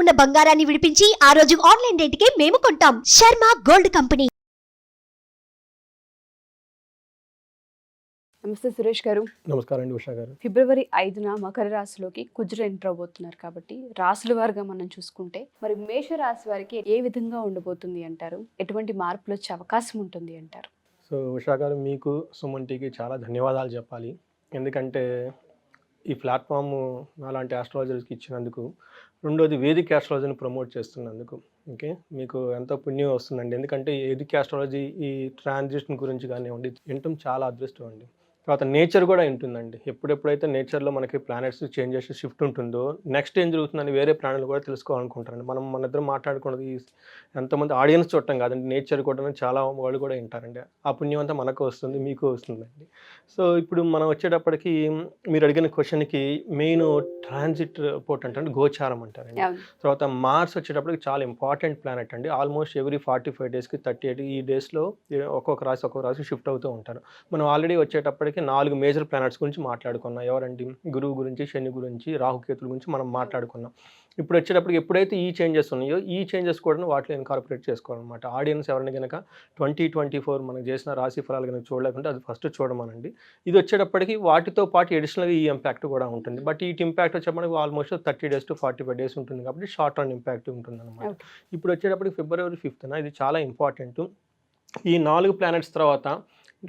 ఉన్న బంగారాన్ని విడిపించి ఆ రోజు ఆన్లైన్ రేటుకే మేము కొంటాం. Sharma gold company. నమస్తే సురేష్ గారు. నమస్కారం అండి ఉషా గారు. ఫిబ్రవరి ఐదున మకర రాశిలోకి కుజుడు ఎంటర్ అవబోతున్నారు కాబట్టి రాశుల వారిగా మనం చూసుకుంటే మరి మేష రాశి వారికి ఏ విధంగా ఉండబోతుంది అంటారు? ఎటువంటి మార్పులు వచ్చే అవకాశం ఉంటుంది అంటారు? సో ఉషా గారు మీకు సుమన్ టీకి చాలా ధన్యవాదాలు చెప్పాలి. ఎందుకంటే ఈ ప్లాట్ఫామ్ అలాంటి ఆస్ట్రాలజర్స్కి ఇచ్చినందుకు రెండోది వేదిక ఆస్ట్రాలజీని ప్రమోట్ చేస్తున్నందుకు. ఓకే? మీకు ఎంతో పుణ్యం వస్తుందండి. ఎందుకంటే ఈ వేదిక ఆస్ట్రాలజీ ఈ ట్రాన్సిషన్ గురించి కానివ్వండి వినటం చాలా అదృష్టం అండి. తర్వాత నేచర్ కూడా ఉంటుందండి ఎప్పుడెప్పుడైతే నేచర్లో మనకి ప్లానెట్స్ చేంజెస్ షిఫ్ట్ ఉంటుందో నెక్స్ట్ ఏం జరుగుతుందని వేరే ప్రాణులు కూడా తెలుసుకోవాలనుకుంటారండి. మనం మన ఇద్దరు మాట్లాడుకున్నది ఎంతమంది ఆడియన్స్ చూడటం కాదండి. నేచర్ కూడా చాలా వాళ్ళు కూడా వింటారండి. ఆ పుణ్యం అంతా మనకు వస్తుంది మీకు వస్తుందండి. సో ఇప్పుడు మనం వచ్చేటప్పటికి మీరు అడిగిన క్వశ్చన్కి మెయిన్ ట్రాన్సిట్ పోర్ట్ అంటే గోచారం అంటారండి. తర్వాత మార్స్ వచ్చేటప్పటికి చాలా ఇంపార్టెంట్ ప్లానెట్ అండి. ఆల్మోస్ట్ ఎవ్రీ ఫార్టీ ఫైవ్ డేస్కి థర్టీ ఎయిట్ ఈ డేస్లో ఒక్కొక్క రాశి ఒక్కొక్క రాశి షిఫ్ట్ అవుతూ ఉంటారు. మనం ఆల్రెడీ వచ్చేటప్పటికి నాలుగు మేజర్ ప్లానెట్స్ గురించి మాట్లాడుకున్నాం. ఎవరండి? గురువు గురించి శని గురించి రాహుకేతుల గురించి మనం మాట్లాడుకున్నాం. ఇప్పుడు వచ్చేటప్పటికి ఎప్పుడైతే ఈ చేంజెస్ ఉన్నాయో ఈ చేంజెస్ కూడా వాటిలో ఇన్కార్పొరేట్ చేసుకోవాలన్నమాట. ఆడియన్స్ ఎవరైనా కనుక ట్వంటీ ట్వంటీ ఫోర్ మనం చేసిన రాశి ఫలాలు కనుక చూడలేకుంటే అది ఫస్ట్ చూడమనండి. ఇది వచ్చేటప్పటికి వాటితో పాటు అడిషనల్గా ఈ ఇంపాక్ట్ కూడా ఉంటుంది. బట్ ఈ ఇంపాక్ట్ వచ్చేటప్పటికి almost thirty days to forty five days ఉంటుంది కాబట్టి షార్ట్ టర్మ్ ఇంపాక్ట్ ఉంటుంది అనమాట. ఇప్పుడు వచ్చేటప్పటికి ఫిబ్రవరి ఫిఫ్త్న ఇది చాలా ఇంపార్టెంట్ ఈ నాలుగు ప్లానెట్స్ తర్వాత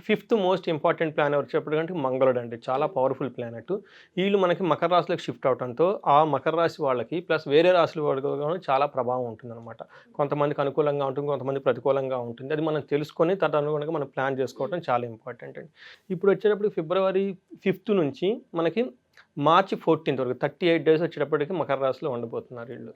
ఫిఫ్త్ మోస్ట్ ఇంపార్టెంట్ ప్లానెట్ వచ్చేటప్పటికంటే మంగళుడు అండి. చాలా పవర్ఫుల్ ప్లానెట్ వీళ్ళు మనకి మకర రాశిలోకి షిఫ్ట్ అవడంతో ఆ మకర రాశి వాళ్ళకి ప్లస్ వేరే రాశుల వాళ్ళకి చాలా ప్రభావం ఉంటుందన్నమాట. కొంతమందికి అనుకూలంగా ఉంటుంది కొంతమంది ప్రతికూలంగా ఉంటుంది. అది మనం తెలుసుకొని తదనుగుణంగా అనుగుణంగా మనం ప్లాన్ చేసుకోవడం చాలా ఇంపార్టెంట్ అండి. ఇప్పుడు వచ్చేటప్పుడు ఫిబ్రవరి ఫిఫ్త్ నుంచి మనకి మార్చి ఫోర్టీన్త్ వరకు థర్టీ ఎయిట్ డేస్ వచ్చేటప్పటికి మకర రాశిలో ఉండబోతున్నారు వీళ్ళు.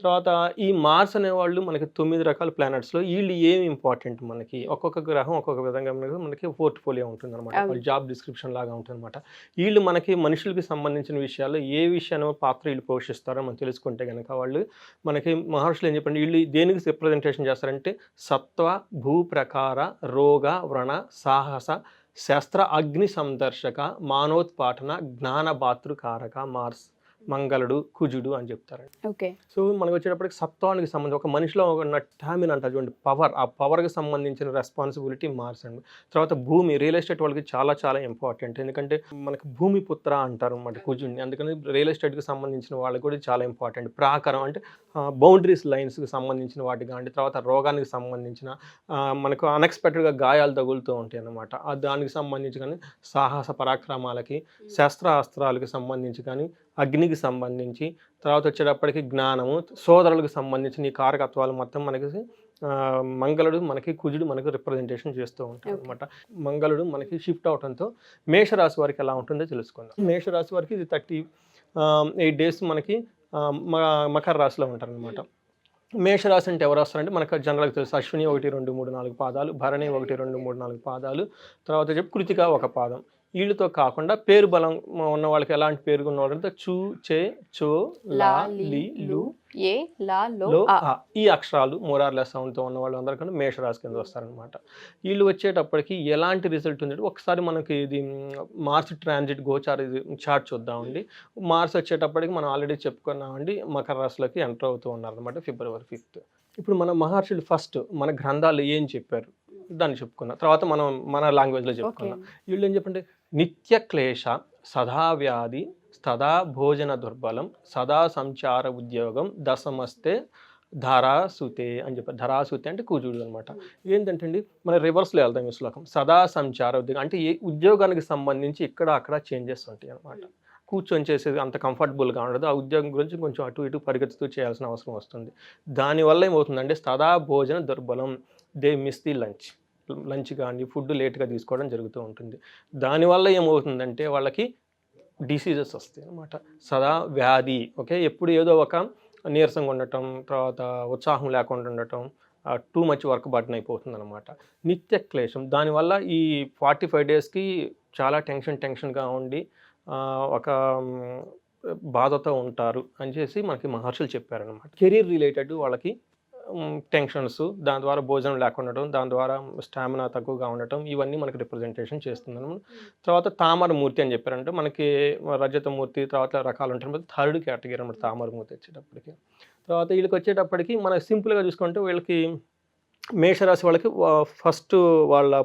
తర్వాత ఈ మార్స్ అనేవాళ్ళు మనకి తొమ్మిది రకాల ప్లానెట్స్లో వీళ్ళు ఏమి ఇంపార్టెంట్ మనకి? ఒక్కొక్క గ్రహం ఒక్కొక్క విధంగా మనకి పోర్ట్ఫోలియో ఉంటుంది అనమాట. జాబ్ డిస్క్రిప్షన్ లాగా ఉంటుంది అనమాట వీళ్ళు మనకి మనుషులకి సంబంధించిన విషయాల్లో ఏ విషయాన్ని పాత్ర వీళ్ళు పోషిస్తారో మనం తెలుసుకుంటే కనుక వాళ్ళు మనకి మహర్షులు ఏం చెప్పండి? వీళ్ళు దేనికి రిప్రజెంటేషన్ చేస్తారంటే సత్వ భూ ప్రకార రోగ వ్రణ సాహస శస్త్ర అగ్ని సందర్శక మానోత్పాటన జ్ఞాన భాతృకారక మార్స్ మంగళుడు కుజుడు అని చెప్తారండి. ఓకే. సో మనకు వచ్చేటప్పటికి సత్వానికి సంబంధించి ఒక మనిషిలో ఉన్న టామిన్ అంటారు చూడండి పవర్ ఆ పవర్కి సంబంధించిన రెస్పాన్సిబిలిటీ మార్స్ అండి తర్వాత భూమి రియల్ ఎస్టేట్ వాళ్ళకి చాలా చాలా ఇంపార్టెంట్ ఎందుకంటే మనకి భూమి పుత్ర అంటారు అన్నమాట కుజుడిని. అందుకని రియల్ ఎస్టేట్కి సంబంధించిన వాళ్ళకి కూడా చాలా ఇంపార్టెంట్ ప్రాకారం అంటే బౌండరీస్ లైన్స్కి సంబంధించిన వాటి కానీ తర్వాత రోగానికి సంబంధించిన మనకు అన్ఎక్స్పెక్టెడ్గా గాయాలు తగులుతూ ఉంటాయి అన్నమాట. ఆ దానికి సంబంధించి కానీ సాహస పరాక్రమాలకి శస్త్రాస్త్రాలకు సంబంధించి కానీ అగ్నికి సంబంధించి తర్వాత వచ్చేటప్పటికి జ్ఞానము సోదరులకు సంబంధించిన ఈ కారకత్వాలు మొత్తం మనకి మంగళుడు మనకి కుజుడు మనకు రిప్రజెంటేషన్ చేస్తూ ఉంటాడు. అనమాట మంగళుడు మనకి షిఫ్ట్ అవడంతో మేషరాశి వారికి ఎలా ఉంటుందో తెలుసుకుందాం. మేషరాశి వారికి ఇది థర్టీ ఎయిట్ డేస్ మనకి మకర రాశిలో ఉంటారనమాట మేషరాశి అంటే ఎవరు వస్తారంటే మనకు జనరల్గా తెలుసు. అశ్విని ఒకటి రెండు మూడు నాలుగు పాదాలు భరణి ఒకటి రెండు మూడు నాలుగు పాదాలు తర్వాత చెప్పి కృతిక ఒక పాదం. వీళ్ళతో కాకుండా పేరు బలం ఉన్న వాళ్ళకి ఎలాంటి పేరు ఉన్న వాళ్ళంటే చూ చే చో లా లి లు ఏ లా లో ఆ. ఈ అక్షరాలు మోరార్ల సౌండ్తో ఉన్న వాళ్ళు అందరూ కూడా మేషరాశి కింద వస్తారనమాట వీళ్ళు వచ్చేటప్పటికి ఎలాంటి రిజల్ట్ ఉంది ఒకసారి మనకి ఇది మార్స్ ట్రాన్జిట్ గోచార్ ఇది చార్ట్ చూద్దామండి. మార్స్ వచ్చేటప్పటికి మనం ఆల్రెడీ చెప్పుకున్నామండి మకర రాశిలోకి ఎంటర్ అవుతూ ఉన్నారనమాట ఫిబ్రవరి ఫిఫ్త్. ఇప్పుడు మన మహర్షులు ఫస్ట్ మన గ్రంథాలు ఏం చెప్పారు? దాన్ని చెప్పుకున్నాం. తర్వాత మనం మన లాంగ్వేజ్లో చెప్పుకున్నాం. వీళ్ళు ఏం చెప్పంటే నిత్య క్లేశ సదా వ్యాధి సదా భోజన దుర్బలం సదా సంచార ఉద్యోగం దశమస్తే ధరాసుతే అని చెప్పారు ధరాసుతే అంటే కూజుడు అనమాట. ఏంటంటే అండి మన రివర్స్లో వెళ్దాం ఈ శ్లోకం. సదా సంచార ఉద్యోగం అంటే ఏ ఉద్యోగానికి సంబంధించి ఇక్కడ అక్కడ చేంజెస్ ఉంటాయి అనమాట. కూర్చొని చేసేది అంత కంఫర్టబుల్గా ఉండదు. ఆ ఉద్యోగం గురించి కొంచెం అటు ఇటు పరిగెత్తుతూ చేయాల్సిన అవసరం వస్తుంది. దానివల్ల ఏమవుతుందంటే సదా భోజన దుర్బలం they miss the lunch. Lunch కానీ ఫుడ్ లేట్గా తీసుకోవడం జరుగుతూ ఉంటుంది. దానివల్ల ఏమవుతుందంటే వాళ్ళకి డిసీజెస్ వస్తాయి అన్నమాట. సదా వ్యాధి ఓకే? ఎప్పుడు ఏదో ఒక నీరసంగా ఉండటం తర్వాత ఉత్సాహం లేకుండా ఉండటం టూ మచ్ వర్క్ బటన్ అయిపోతుంది అనమాట నిత్య క్లేశం. దానివల్ల ఈ ఫార్టీ ఫైవ్ డేస్కి చాలా టెన్షన్ టెన్షన్గా ఉండి ఒక బాధతో ఉంటారు అని చేసి మనకి మహర్షులు చెప్పారనమాట కెరీర్ రిలేటెడ్ వాళ్ళకి టెన్షన్స్ దాని ద్వారా భోజనం లేకుండా ఉండటం దాని ద్వారా స్టామినా తక్కువగా ఉండటం ఇవన్నీ మనకి రిప్రజెంటేషన్ చేస్తున్నాము తర్వాత తామరమూర్తి అని చెప్పారంటే మనకి రజతమూర్తి తర్వాత రకాలు ఉంటాయి థర్డ్ కేటగిరీ అనమాట తామరమూర్తి వచ్చేటప్పటికి. తర్వాత వీళ్ళకి వచ్చేటప్పటికి మనకి సింపుల్గా చూసుకుంటే వీళ్ళకి మేషరాశి వాళ్ళకి ఫస్ట్ వాళ్ళ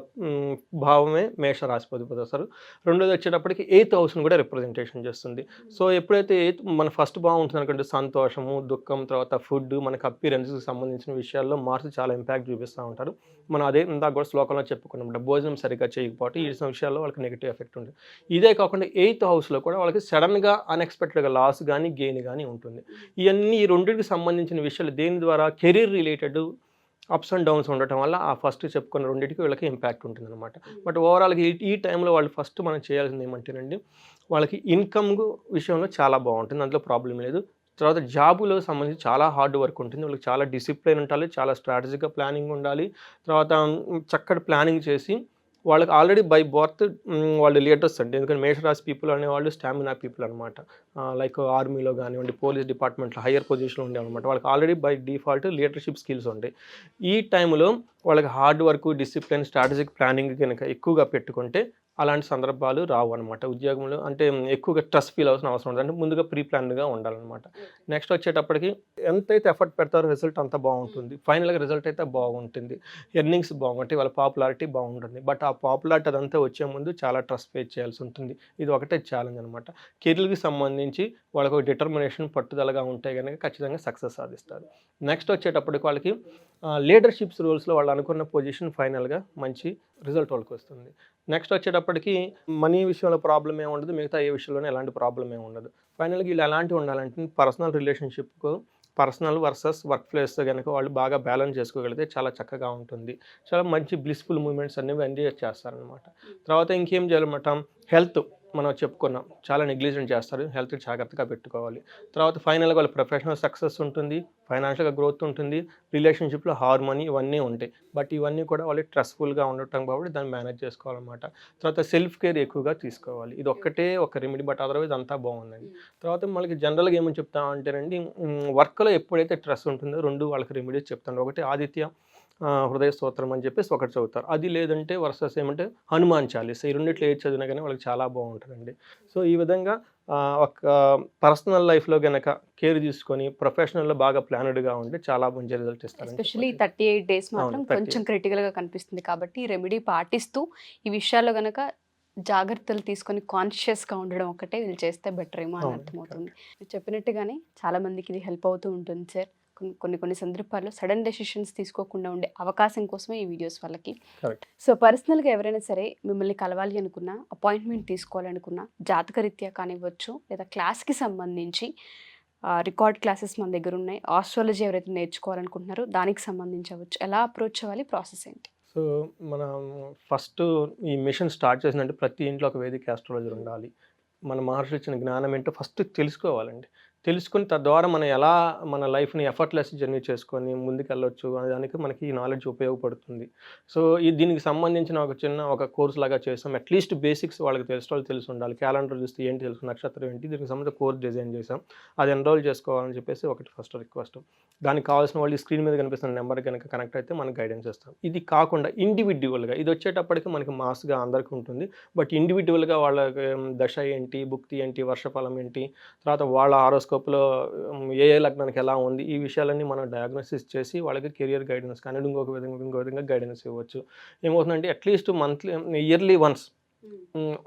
భావమే మేషరాశి అధిపతి వస్తారు రెండోది వచ్చేటప్పటికి ఎయిత్ హౌస్ని కూడా రిప్రజెంటేషన్ చేస్తుంది. సో ఎప్పుడైతే ఎయిత్ మన ఫస్ట్ బాగుంటుంది అనుకుంటే సంతోషము దుఃఖం తర్వాత ఫుడ్ మనకి అపీరెన్స్కి సంబంధించిన విషయాల్లో మార్స్ చాలా ఇంపాక్ట్ చూపిస్తూ ఉంటారు. మనం అదే ఇందాక కూడా శ్లోకంలో చెప్పుకున్నాం భోజనం సరిగ్గా చేయకపోవటం ఈ విషయాల్లో వాళ్ళకి నెగిటివ్ ఎఫెక్ట్ ఉంటుంది. ఇదే కాకుండా ఎయిత్ హౌస్లో కూడా వాళ్ళకి సడన్గా అన్ఎక్స్పెక్టెడ్గా లాస్ కానీ గెయిన్ కానీ ఉంటుంది. ఇవన్నీ ఈ రెండింటికి సంబంధించిన విషయాలు దేని ద్వారా? Career related ups and downs ఉండటం వల్ల ఆ ఫస్ట్ చెప్పుకున్న రెండింటికి వీళ్ళకి ఇంపాక్ట్ ఉంటుంది అనమాట బట్ ఓవరాల్గా ఈ ఈ టైంలో వాళ్ళు ఫస్ట్ మనం చేయాల్సింది ఏమంటేనండి వాళ్ళకి ఇన్కమ్ విషయంలో చాలా బాగుంటుంది అందులో ప్రాబ్లం లేదు. తర్వాత జాబులో సంబంధించి చాలా హార్డ్ వర్క్ ఉంటుంది వాళ్ళకి చాలా డిసిప్లిన్ ఉండాలి చాలా స్ట్రాటజిక్గా ప్లానింగ్ ఉండాలి. తర్వాత చక్కటి ప్లానింగ్ చేసి వాళ్ళకి ఆల్రెడీ బై బర్త్ వాళ్ళు లీడర్స్ అండి. ఎందుకంటే మేషరాశి పీపుల్ అనేవాళ్ళు స్టామినా పీపుల్ అనమాట లైక్ ఆర్మీలో కానివ్వండి పోలీస్ డిపార్ట్మెంట్లో హయ్యర్ పొజిషన్లో ఉండే అనమాట వాళ్ళకి already by default leadership skills ఉంటాయి ఈ టైంలో వాళ్ళకి hard work discipline strategic planning కనుక ఎక్కువగా పెట్టుకుంటే అలాంటి సందర్భాలు రావు అనమాట ఉద్యోగంలో. అంటే ఎక్కువగా స్ట్రెస్ ఫీల్ అవసరం అవసరం ఉండదు. అంటే ముందుగా ప్రీ ప్లాన్డ్గా ఉండాలన్నమాట. నెక్స్ట్ వచ్చేటప్పటికి ఎంతైతే ఎఫర్ట్ పెడతారో రిజల్ట్ అంత బాగుంటుంది. ఫైనల్గా రిజల్ట్ అయితే బాగుంటుంది. ఎర్నింగ్స్ బాగుంటాయి వాళ్ళ పాపులారిటీ బాగుంటుంది. బట్ ఆ పాపులారిటీ అదంతా వచ్చే ముందు చాలా ట్రస్ట్ ఫేస్ చేయాల్సి ఉంటుంది. ఇది ఒకటే ఛాలెంజ్ అనమాట కెరీర్కి సంబంధించి వాళ్ళకు డిటర్మినేషన్ పట్టుదలగా ఉంటే కనుక ఖచ్చితంగా సక్సెస్ సాధిస్తారు. నెక్స్ట్ వచ్చేటప్పటికి వాళ్ళకి లీడర్షిప్స్ రోల్స్లో వాళ్ళు అనుకున్న పొజిషన్ ఫైనల్గా మంచి రిజల్ట్ వాళ్ళకి వస్తుంది. నెక్స్ట్ వచ్చేటప్పటికి మనీ విషయంలో ప్రాబ్లం ఏమి ఉండదు మిగతా ఏ విషయంలోనే ఎలాంటి ప్రాబ్లం ఏమి ఉండదు. ఫైనల్గా వీళ్ళు ఎలాంటివి ఉండాలంటే పర్సనల్ రిలేషన్షిప్కు పర్సనల్ వర్సెస్ వర్క్ ప్లేస్ కనుక వాళ్ళు బాగా బ్యాలెన్స్ చేసుకోగలిగితే చాలా చక్కగా ఉంటుంది. చాలా మంచి బ్లిస్ఫుల్ మూమెంట్స్ అనేవి ఎంజాయ్ చేస్తారనమాట తర్వాత ఇంకేం చేయాలన్నమాట? హెల్త్ మనం చెప్పుకున్నాం చాలా నెగ్లిజెంట్ చేస్తారు హెల్త్ జాగ్రత్తగా పెట్టుకోవాలి. తర్వాత ఫైనల్గా వాళ్ళ ప్రొఫెషనల్ సక్సెస్ ఉంటుంది ఫైనాన్షియల్గా గ్రోత్ ఉంటుంది రిలేషన్షిప్లో హార్మోనీ ఇవన్నీ ఉంటాయి. బట్ ఇవన్నీ కూడా వాళ్ళు స్ట్రెస్ఫుల్గా ఉండటం కాబట్టి దాన్ని మేనేజ్ చేసుకోవాలన్నమాట. తర్వాత సెల్ఫ్ కేర్ ఎక్కువగా తీసుకోవాలి. ఇది ఒక్కటే ఒక రెమెడీ బట్ అదర్వైజ్ అంతా బాగుందండి. తర్వాత మనకి జనరల్గా ఏమని చెప్తామంటేనండి వర్క్లో ఎప్పుడైతే స్ట్రెస్ ఉంటుందో రెండు వాళ్ళకి రెమెడీస్ చెప్తాను. ఒకటి ఆదిత్య హృదయ స్తోత్రం అని చెప్పేసి ఒకటి చదువుతారు. అది లేదంటే వర్సెస్ ఏమంటే హనుమాన్ చాలీస. ఈ రెండిట్లో ఏది చదివినా కానీ వాళ్ళకి చాలా బాగుంటుందండి. సో ఈ విధంగా ఒక పర్సనల్ లైఫ్లో గనక కేర్ తీసుకొని ప్రొఫెషనల్లో బాగా ప్లానెడ్గా ఉంటే చాలా మంచి రిజల్ట్ ఇస్తారు ఎస్పెషల్లీ థర్టీ ఎయిట్ డేస్ మాత్రం అవును, 38. కొంచెం క్రిటికల్గా కనిపిస్తుంది కాబట్టి ఈ రెమెడీ పాటిస్తూ ఈ విషయాల్లో గనక జాగ్రత్తలు తీసుకొని కాన్షియస్గా ఉండడం ఒకటే వీళ్ళు చేస్తే బెటర్ ఏమో అని అర్థమవుతుంది. చెప్పినట్టుగానే చాలా మందికి ఇది హెల్ప్ అవుతూ ఉంటుంది సార్. కొన్ని కొన్ని సందర్భాల్లో సడన్ డెసిషన్స్ తీసుకోకుండా ఉండే అవకాశం కోసమే ఈ వీడియోస్ వాళ్ళకి. సో పర్సనల్గా ఎవరైనా సరే మిమ్మల్ని కలవాలి అనుకున్నా అపాయింట్మెంట్ తీసుకోవాలనుకున్నా జాతకరీత్యా కానివ్వచ్చు లేదా క్లాస్కి సంబంధించి రికార్డ్ క్లాసెస్ మన దగ్గర ఉన్నాయి ఆస్ట్రాలజీ ఎవరైతే నేర్చుకోవాలనుకుంటున్నారో దానికి సంబంధించవచ్చు ఎలా అప్రోచ్ అవ్వాలి ప్రాసెస్ ఏంటి? సో మనం ఫస్ట్ ఈ మిషన్ స్టార్ట్ చేసినట్టు ప్రతి ఇంట్లో ఒక వేదిక ఆస్ట్రాలజర్ ఉండాలి. మన మహర్షి ఇచ్చిన జ్ఞానం ఏంటో ఫస్ట్ తెలుసుకోవాలండి. తెలుసుకుని తద్వారా మనం ఎలా మన లైఫ్ని ఎఫర్ట్లెస్ జర్నీ చేసుకొని ముందుకు వెళ్ళొచ్చు అనే దానికి మనకి ఈ నాలెడ్జ్ ఉపయోగపడుతుంది. సో ఈ దీనికి సంబంధించిన ఒక చిన్న ఒక కోర్స్ లాగా చేసాం. అట్లీస్ట్ బేసిక్స్ వాళ్ళకి తెలిసిన వాళ్ళు తెలిసి ఉండాలి. క్యాలెండర్ చూస్తే ఏంటి తెలుసు నక్షత్రం ఏంటి దీనికి సంబంధించిన కోర్స్ డిజైన్ చేసాం. అది ఎన్రోల్ చేసుకోవాలని చెప్పేసి ఒకటి ఫస్ట్ రిక్వెస్ట్ దానికి కావాల్సిన వాళ్ళు స్క్రీన్ మీద కనిపిస్తున్న నెంబర్ కనుక కనెక్ట్ అయితే మనకు గైడెన్స్ ఇస్తాం. ఇది కాకుండా ఇండివిజువల్గా ఇది వచ్చేటప్పటికి మనకి మాస్గా అందరికీ ఉంటుంది. బట్ ఇండివిజువల్గా వాళ్ళ దశ ఏంటి భుక్తి ఏంటి వర్షఫలం ఏంటి తర్వాత వాళ్ళ ఆరోస్కోప్లో ఏ ఏ లగ్నానికి ఎలా ఉంది ఈ విషయాలన్నీ మనం డయాగ్నోసిస్ చేసి వాళ్ళకి కెరియర్ గైడెన్స్ కానీ ఇంకొక విధంగా ఇంకో విధంగా గైడెన్స్ ఇవ్వచ్చు. ఏమవుతుందంటే అట్లీస్ట్ మంత్లీ ఇయర్లీ వన్స్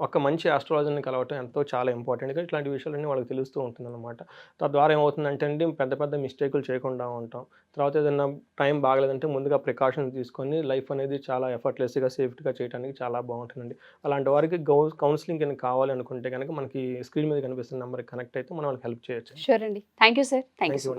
ఒక మంచి ఆస్ట్రాలజర్ని కలవటం ఎంతో చాలా ఇంపార్టెంట్గా ఇట్లాంటి విషయాలన్నీ వాళ్ళకి తెలుస్తూ ఉంటుంది అనమాట తద్వారా ఏమవుతుందంటే అండి పెద్ద పెద్ద మిస్టేకులు చేయకుండా ఉంటాం. తర్వాత ఏదైనా టైం బాగలేదంటే ముందుగా ప్రికాషన్ తీసుకొని లైఫ్ అనేది చాలా ఎఫర్ట్లెస్గా సేఫ్టీగా చేయడానికి చాలా బాగుంటుందండి. అలాంటి వారికి కౌన్సిలింగ్ కనుక కావాలి అనుకుంటే కనుక మనకి స్క్రీన్ మీద కనిపిస్తున్న నెంబర్కి కనెక్ట్ అయితే మనం వాళ్ళకి హెల్ప్ చేయొచ్చు షూర్ అండి. Thank you sir thank you